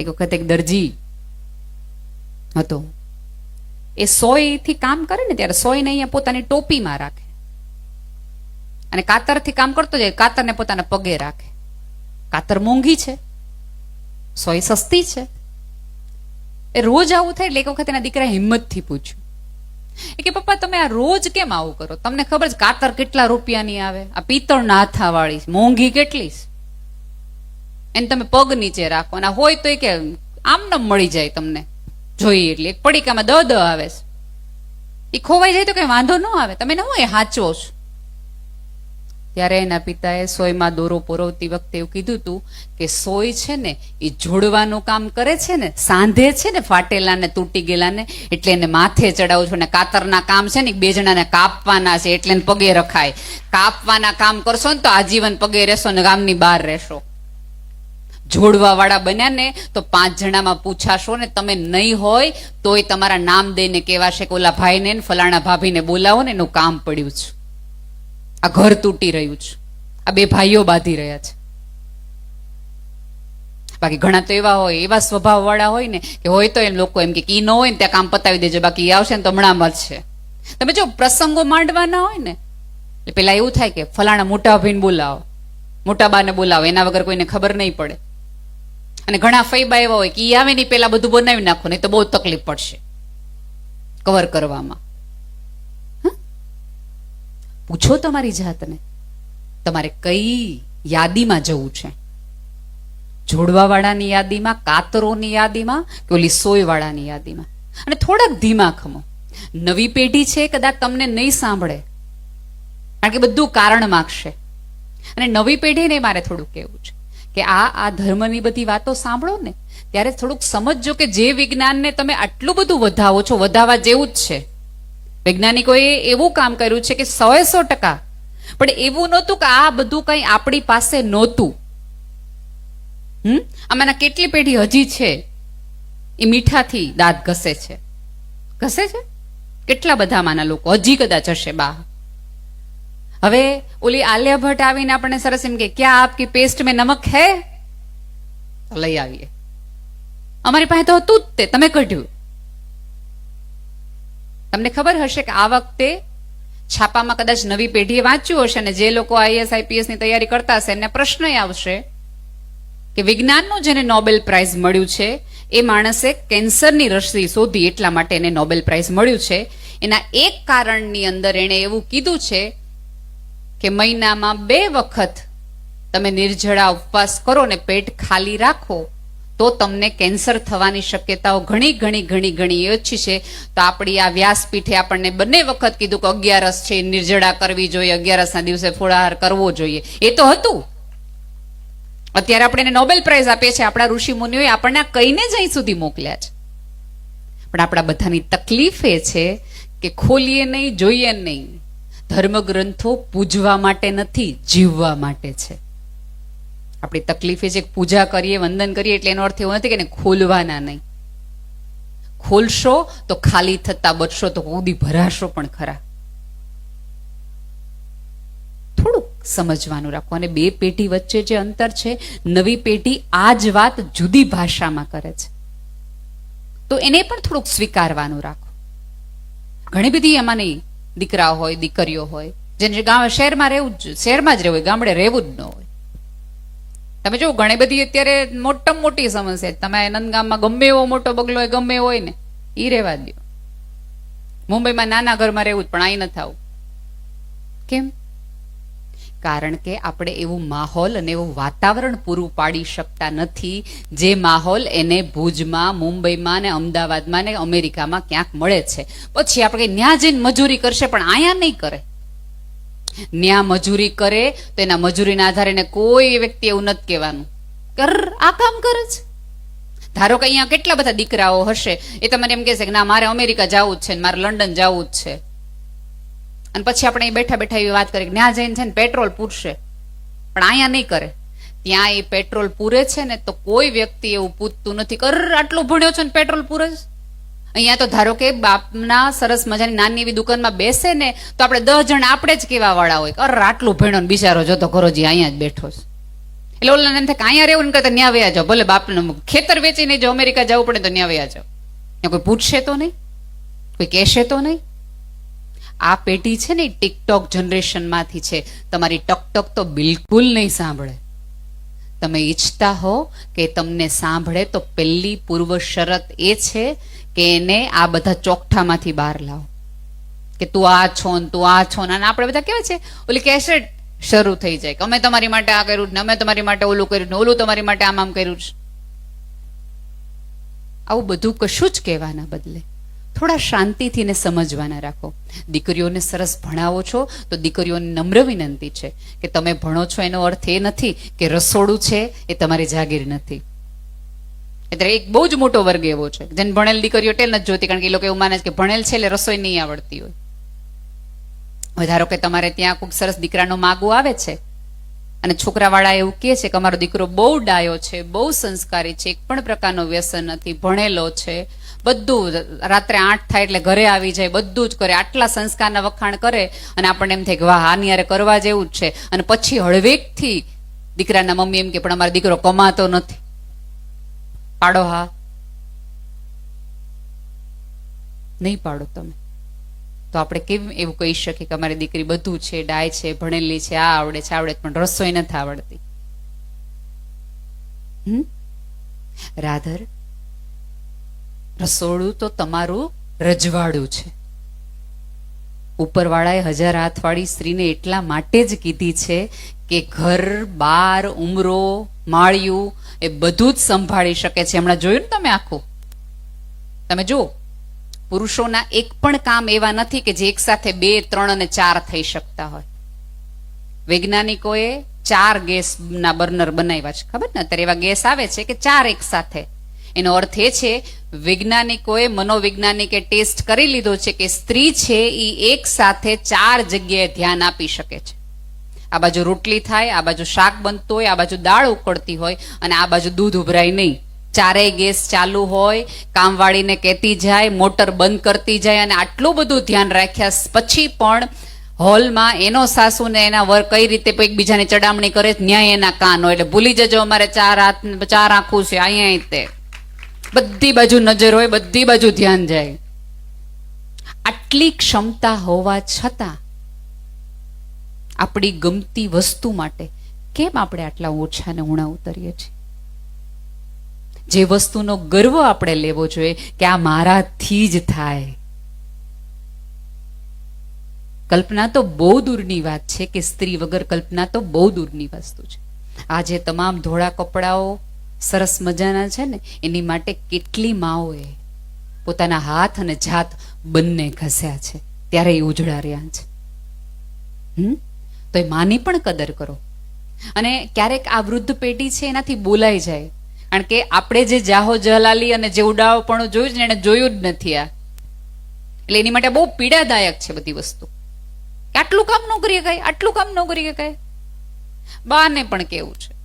એક વખત એક દરજી હતો. એ સોયથી કામ કરે ને ત્યારે સોયને અહીંયા પોતાની ટોપીમાં રાખે. અને કાતરથી કામ કરતો જાય, કાતરને પોતાના પગે રાખે. કાતર મોંઘી છે. સોય સસ્તી છે. એ રોજ આવું થાય એટલે એક વખત એના દીકરા હિંમતથી પૂછ્યું. એ કે, પપ્પા, તમે આ રોજ કેમ આવું કરો? તમને ખબર છે કાતર કેટલા રૂપિયાની આવે? આ પિત્તળના હાથાવાળી છે. મોંઘી કેટલી છે? એને તમે પગ નીચે રાખો. અને હોય તો એ કે આમ ન મળી જાય તમને. જોઈએ એટલે. એક પડીકામાં દ દ આવે છે. એ ખોવાઈ જાય તો કઈ વાંધો ન આવે. તમે ન હોય, હાચવો છો. ત્યારે એના પિતાએ સોયમાં દોરો પોરવતી વખતે એવું કીધું હતું કે સોય છે ને, એ જોડવાનું કામ કરે છે ને, સાંધે છે ને ફાટેલા ને તૂટી ગયેલા ને એટલે એને માથે ચડાવું છું. ને કાતરના કામ છે ને બે જણાને કાપવાના છે, એટલે પગે રખાય. કાપવાના કામ કરશો ને તો આજીવન પગે રહેશો ને ગામની બહાર રહેશો. જોડવા વાળા બન્યા ને, તો પાંચ જણામાં પૂછાશો ને તમે નહીં હોય, તોય તમારા નામ દઈને કહેવાશે કે ઓલા ભાઈને ફલાણા ભાભીને બોલાવો ને એનું કામ પડ્યું છે. આ ઘર તૂટી રહ્યું છે. આ બે ભાઈઓ બાંધી રહ્યા છે. બાકી ઘણા તો એવા હોય, એવા સ્વભાવ વાળા હોય ને, કે હોય તો એમ લોકો એમ કે ઈ ન હોય ને ત્યાં કામ પતાવી દેજો, બાકી આવશે ને તો હમણાં મળશે તમે જો પ્રસંગો માંડવાના હોય ને, એટલે પેલા એવું થાય કે ફલાણા મોટા ભાઈને બોલાવો, મોટા બાને બોલાવો, એના વગર કોઈને ખબર નહીં પડે. અને ઘણા ફૈબા એવા હોય કે એ આવે ને પહેલાં બધું બનાવી નાખો, નહીં તો બહુ તકલીફ પડશે કવર કરવામાં? પૂછો તમારી જાતને. તમારે કઈ યાદીમાં જવું છે? જોડવાવાળાની યાદીમાં, કાતરોની યાદીમાં કે ઓલી સોયવાળાની યાદીમાં? અને થોડાક ધીમા ખમો. નવી પેઢી છે કદાચ તમને નહીં સાંભળે. કારણ કે બધું કારણ માગશે. અને નવી પેઢીને મારે થોડું કહેવું છે. કે આ આ ધર્મની બધી વાતો સાંભળો ને. ત્યારે થોડુંક સમજજો કે જે વિજ્ઞાનને તમે આટલું બધું વધાવો છો વધાવવા જેવું જ છે. વૈજ્ઞાનિકોએ એવું કામ કર્યું છે કે સો સો ટકા. પણ એવું નહોતું કે આ બધું કંઈ આપણી પાસે નહોતું. હમ? આમાંના કેટલી પેઢી હજી છે? એ મીઠાથી દાંત ઘસે છે. ઘસે છે? કેટલા બધા આમાંના લોકો? હજી કદાચ હશે બા. હવે ઓલી આલિયા ભટ્ટ આવીને આપણને સરસ એમ કે, ક્યાં આપકી પેસ્ટ મેં નમક હે? લઈ આવીએ. અમારી પાસે તો હતું જ તે, તમે કઢ્યું. તમને ખબર હશે કે આ વખતે છાપામાં કદાચ નવી પેઢીએ વાંચ્યું હશે અને જે લોકો આઈએસ, આઈપીએસની તૈયારી કરતા હશે, એમને પ્રશ્ન આવશે કે વિજ્ઞાનનું જેને નોબેલ પ્રાઇઝ મળ્યું છે, એ માણસે કેન્સરની રસી શોધી એટલા માટે એને નોબેલ પ્રાઇઝ મળ્યું છે. એના એક કારણની અંદર એણે એવું કીધું છે કે મહિનામાં બે વખત તમે નિર્જળા ઉપવાસ કરો ને પેટ ખાલી રાખો, તો તમને કેન્સર થવાની શક્યતાઓ ઘણી ઘણી ઘણી ઘણી ઓછી છે. તો આપણી આ વ્યાસપીઠે આપણને બંને વખત કીધું કે અગિયારસ છે, નિર્જળા કરવી જોઈએ, અગિયારસના દિવસે ફોડાહાર કરવો જોઈએ. એ તો હતું. અત્યારે આપણે એને નોબેલ પ્રાઇઝ આપીએ છીએ. આપણા ઋષિ મુનિઓએ આપણને આ કહીને જ અહીં સુધી મોકલ્યા છે. પણ આપણા બધાની તકલીફ એ છે કે ખોલીએ નહીં, જોઈએ નહીં. ધર્મગ્રંથો પૂજવા માટે નથી, જીવવા માટે છે. આપણી તકલીફ કે પૂજા કરીએ, વંદન કરીએ, એટલે એનો અર્થ એવો નથી કે એને ખોલવાના નહીં. ખોલશો તો ખાલી થતા બચશો, તો કુદી ભરાશો પણ ખરા. થોડુંક સમજવાનું રાખો. અને બે પેઢી વચ્ચે જે અંતર છે, નવી પેઢી આ જ વાત જુદી ભાષામાં કરે છે. તો એને પણ થોડુંક સ્વીકારવાનું રાખો. ઘણી બધી એમાંની દીકરા હોય, દીકરીઓ હોય. જેને ગામ શહેરમાં રહેવું જ શહેરમાં જ રહેવું હોય, ગામડે રહેવું જ ન હોય. તમે જો ઘણી બધી અત્યારે મોટામાં મોટી સમસ્યા. તમે નંદગામમાં ગમે એવો મોટો બગલો હોય, ગમે હોય ને એ રહેવા દો મુંબઈમાં નાના ઘરમાં રહેવું પણ અહીં ન થાવું. કેમ? કારણ કે આપણે એવું માહોલ અને એવું વાતાવરણ પૂરું પાડી શકતા નથી, જે માહોલ એને ભુજમાં, મુંબઈમાં ને અમદાવાદમાં ને અમેરિકામાં ક્યાંક મળે છે. પછી આપણે ન્યા જઈને મજૂરી કરશે, પણ અહીંયા નહીં કરે. ન્યા મજૂરી કરે, તો એના મજૂરીના આધારે એને કોઈ વ્યક્તિ એવું નથી કહેવાનું. કર, આ કામ કરે છે ધારો કે અહીંયા કેટલા બધા દીકરાઓ હશે, એ તમને એમ કહેશે કે ના, મારે અમેરિકા જવું જ છે મારે લંડન જવું જ છે. અને પછી આપણે એ બેઠા બેઠા એવી વાત કરી ત્યાં જઈને છે ને પેટ્રોલ પૂરશે. પણ અહીંયા નહીં કરે. ત્યાં એ પેટ્રોલ પૂરે છે ને તો કોઈ વ્યક્તિ એવું પૂછતું નથી કર આટલો ભણ્યો છે ને પેટ્રોલ પૂરે છે? અહીંયા તો ધારો કે બાપના સરસ મજાની નાની એવી દુકાનમાં બેસે ને તો આપણે દસ જણ આપણે જ કેવા વાળા હોય અર આટલું ભણ્યો ને બિચારો જોતો ખરોજી અહીંયા જ બેઠો છે. એટલે ઓલા એમ થાય અહીંયા રહેવું ને કરતા ત્યાં વ્યા જાઓ. ભલે બાપનું ખેતર વેચીને જો અમેરિકા જવું પડે તો ત્યાં વ્યા જાઓ. ત્યાં કોઈ પૂછશે તો નહીં? કોઈ કહેશે તો નહીં? આ પેઢી છે ને ટિકટોક જનરેશનમાંથી છે. તમારી ટકટક તો બિલકુલ નહીં સાંભળે. તમે ઈચ્છતા હો કે તમને સાંભળે તો પહેલી પૂર્વ શરત એ છે કે એને આ બધા ચોકઠામાંથી બહાર લાવો. કે તું આ છો ને તું આ છો ને આપણે બધા કેવા છે? ઓલી કેસેટ શરૂ થઈ જાય કે અમે તમારી માટે આ કર્યું ને, અમે તમારી માટે ઓલું કર્યું ને, ઓલું તમારી માટે આમ આમ કર્યું છે આવું બધું કશું જ કહેવાના બદલે. થોડા શાંતિથી ને સમજવાના રાખો. દીકરીઓને સરસ ભણાવો છો, તો દીકરીઓને નમ્ર વિનંતી છે કે તમે ભણો છો, એનો અર્થ એ નથી કે રસોડું છે, એ તમારી જાગીર નથી. એટલે એક બહુ જ મોટો વર્ગ એવો છે. જેને ભણેલ દીકરીઓ ટેલ નથી જોતી, કારણ કે એ લોકો એવું માને છે કે ભણેલ છે એટલે રસોઈ નહીં આવડતી હોય. હવે ધારો કે તમારે ત્યાં કોઈક સરસ દીકરાનો માગો આવે છે, અને છોકરાવાળા એવું કહે છે કે અમારો દીકરો બહુ ડાયો છે, બહુ સંસ્કારી છે, એક પણ પ્રકારનો વ્યસન નથી, ભણેલો છે બધું રાત્રે આઠ થાય એટલે ઘરે આવી જાય, બધું જ કરે, આટલા સંસ્કારના વખાણ કરે અને આપણને એમ થાય કે વાહ આની યારે કરવા જેવું જ છે. અને પછી હળવેકથી દીકરાના મમ્મી એમ કે, પણ અમારો દીકરો કમાતો નથી. પાડો હા. નહીં પાડો તમે. તો આપણે કેમ એવું કહી શકીએ કે અમારી દીકરી બધું છે, ડાય છે, ભણેલી છે, આ આવડે છે આવડે પણ રસોઈ નથી આવડતી. રાધર રસોડું તો તમારું રજવાડું છે. ઉપરવાળાએ હજાર હાથવાળી સ્ત્રીને એટલા માટે જ કીધી છે કે ઘર, બાર, ઉમરો, માળિયું એ બધું જ સંભાળી શકે છે. હમણાં જોયું ને તમે આખું? તમે જુઓ, પુરુષોના એક પણ કામ એવા નથી કે જે એક સાથે બે, ત્રણ અને ચાર થઈ શકતા હોય. વૈજ્ઞાનિકોએ ચાર ગેસના બર્નર બનાવ્યા છે. ખબર ને? અત્યારે એવા ગેસ આવે છે કે ચાર એક સાથે. એનો અર્થ એ છે, વૈજ્ઞાનિકોએ મનોવૈજ્ઞાનિકે ટેસ્ટ કરી લીધો છે કે સ્ત્રી છે એ એક સાથે ચાર જગ્યાએ ધ્યાન આપી શકે છે. આ બાજુ રોટલી થાય, આ બાજુ શાક બનતું હોય, આ બાજુ દાળ ઉકળતી હોય અને આ બાજુ દૂધ ઉભરાય નહીં. ચારેય ગેસ ચાલુ હોય, કામવાળીને કહેતી જાય, મોટર બંધ કરતી જાય અને આટલું બધું ધ્યાન રાખ્યા પછી પણ હોલમાં એનો સાસુને એના વર કઈ રીતે એકબીજાની ચડામણી કરે ન્યાય એના કાન હોય. એટલે ભૂલી જજો અમારે ચાર હાથ, ચાર આંખું છે, અહીંયા તે. બધી બાજુ નજર હોય, બધી બાજુ ધ્યાન જાય. આટલી ક્ષમતા હોવા છતાં આપણી ગમતી વસ્તુ માટે કેમ આપણે આટલા ઓછા ઉણા ઉતરીએ છીએ? જે વસ્તુનો ગર્વ આપણે લેવો જોઈએ કે આ મારાથી જ થાય. કલ્પના તો બહુ દૂરની વાત છે કે સ્ત્રી વગર કલ્પના તો બહુ દૂરની વસ્તુ છે. આજે તમામ ધોળા કપડાઓ સરસ મજાના છે ને? એની માટે કેટલી માઓએ પોતાના હાથ અને જાત બંને ઘસ્યા છે. ત્યારે એ ઉજળા રહ્યા છે. હમ? તો એ માની પણ કદર કરો. અને ક્યારેક આ વૃદ્ધ પેઢી છે એનાથી બોલાઈ જાય. કારણ કે આપણે જે જાહો જલાલી અને જે ઉડાવપણું જોયું છે ને, એને જોયું જ નથી આ. એટલે એની માટે બહુ પીડાદાયક છે બધી વસ્તુ. આટલું કામ ન કરી આટલું કામ ન કરી શકાય બાને પણ કેવું છે.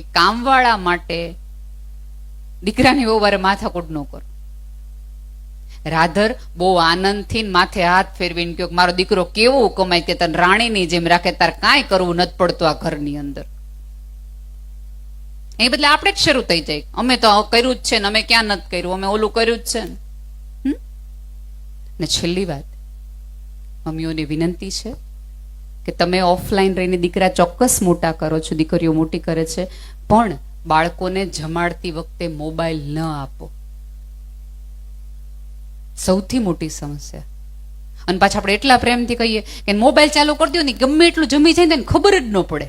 કે કામવાળા માટે દીકરાની બહુ વારે માથાકૂટ ન કરો. રાધર, બહુ આનંદથી માથે હાથ ફેરવીને કહ્યું મારો દીકરો કેવો કમાય કે તને રાણીની જેમ રાખે, તાર કાંઈ કરવું નથી પડતું આ ઘરની અંદર. એ બદલે આપણે જ શરૂ થઈ જાય. અમે તો કર્યું જ છે ને, અમે ક્યાં નથી કર્યું? અમે ઓલું કર્યું જ છે ને. ને છેલ્લી વાત, મમ્મીઓની વિનંતી છે કે તમે ઓફલાઈન રહીને દીકરા ચોક્કસ મોટા કરો છો, દીકરીઓ મોટી કરે છે, પણ બાળકોને જમાડતી વખતે મોબાઈલ ન આપો. સૌથી મોટી સમસ્યા. અને પાછા આપણે એટલા પ્રેમથી કહીએ કે મોબાઈલ ચાલુ કરી દો ને, ગમે એટલું જમી જાય ને ખબર જ ન પડે.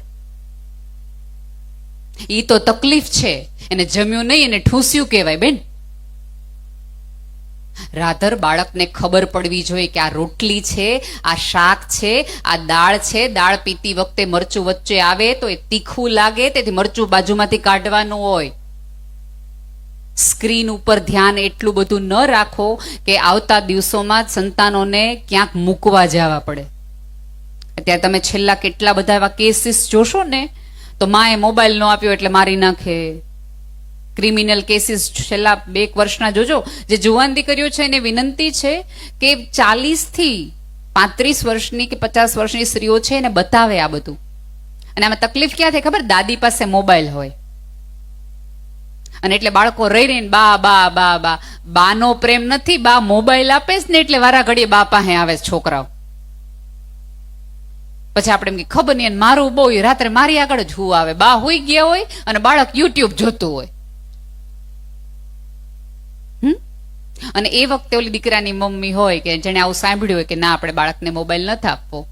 એ તો તકલીફ છે. એને જમ્યું નહીં, એને ઠૂસ્યું કહેવાય, બેન. રાધર, બાળકને ખબર પડવી જોઈએ કે આ રોટલી છે, આ શાક છે, આ દાળ છે. દાળ પીતી વખતે મરચું વચ્ચે આવે તો એ તીખું લાગે, તેથી મરચું બાજુમાંથી કાઢવાનું હોય. સ્ક્રીન ઉપર ધ્યાન એટલું બધું ન રાખો કે આવતા દિવસોમાં સંતાનોને ક્યાંક મૂકવા જવા પડે. અત્યારે તમે છેલ્લા કેટલા બધા એવા કેસીસ જોશો ને, તો માએ મોબાઈલ ન આપ્યો એટલે મારી નાખે. ક્રિમિનલ કેસીસ છેલ્લા બે વર્ષના જોજો, જે જુવાન દીકરીઓ છે એને વિનંતી છે કે ચાલીસથી પાંત્રીસ વર્ષની કે પચાસ વર્ષની સ્ત્રીઓ છે એને બતાવે આ બધું. અને આમાં તકલીફ ક્યાં થાય ખબર? દાદી પાસે મોબાઈલ હોય. અને એટલે બાળકો રહી રહીને બા બા બા બા, બાનો પ્રેમ નથી, બા મોબાઈલ આપે ને એટલે વારા ઘડીએ બા પાસે આવે છોકરાઓ. પછી આપણે એમ કે ખબર નહીં મારું બહુ રાત્રે મારી આગળ જ હું આવે. બા હોઈ ગયા હોય અને બાળક યુટ્યુબ જોતું હોય. અને એ વખતે ઓલી દીકરાની મમ્મી હોય કે જેને આવું સાંભળ્યું હોય કે ના, આપણે બાળકને મોબાઈલ નથી આપવો.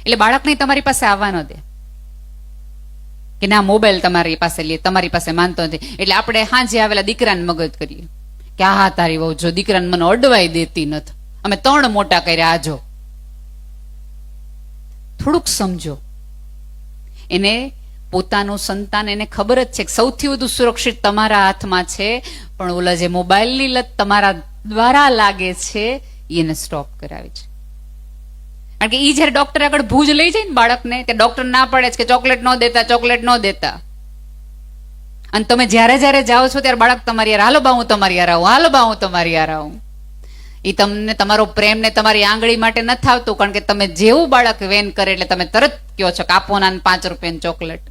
એટલે બાળકને તમારી પાસે આવવા ન દે. કે ના, મોબાઈલ તમારી પાસે લે, તમારી પાસે માનતો નથી. એટલે આપણે હાંજે આવેલા દીકરાને મગજ કરીએ. કે આ હા તારી વહુ, જો દીકરાને મને અડવાઈ દેતી નથી. અમે ત્રણ મોટા કર્યા આજો થોડુંક સમજો. એને પોતાનું સંતાન, એને ખબર જ છે કે સૌથી વધુ સુરક્ષિત તમારા હાથમાં છે. પણ ઓલા જે મોબાઈલની લત તમારા દ્વારા લાગે છે એને સ્ટોપ કરાવી છે. કારણ કે એ જયારે ડોક્ટર આગળ ભૂજ લઈ જાય ને બાળકને તે ડોક્ટર ના પડે છે કે ચોકલેટ ન દેતા, ચોકલેટ ન દેતા. અને તમે જ્યારે જ્યારે જાઓ છો, ત્યારે બાળક તમારી યાર, હાલો બા, હું તમારી યાર આવું, હાલો બા, હું તમારી યાર આવું. એ તમને તમારો પ્રેમ ને તમારી આંગળી માટે નથી આવતું કારણ કે તમે જેવું બાળક વેન કરે એટલે તમે તરત કહો છો કે આપો ના પાંચ રૂપિયાની ચોકલેટ.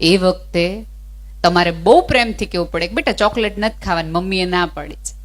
એ વખતે તમારે બહુ પ્રેમથી કેવું પડે કે બેટા ચોકલેટ નથી ખાવાની, મમ્મીએ ના પાડી છે.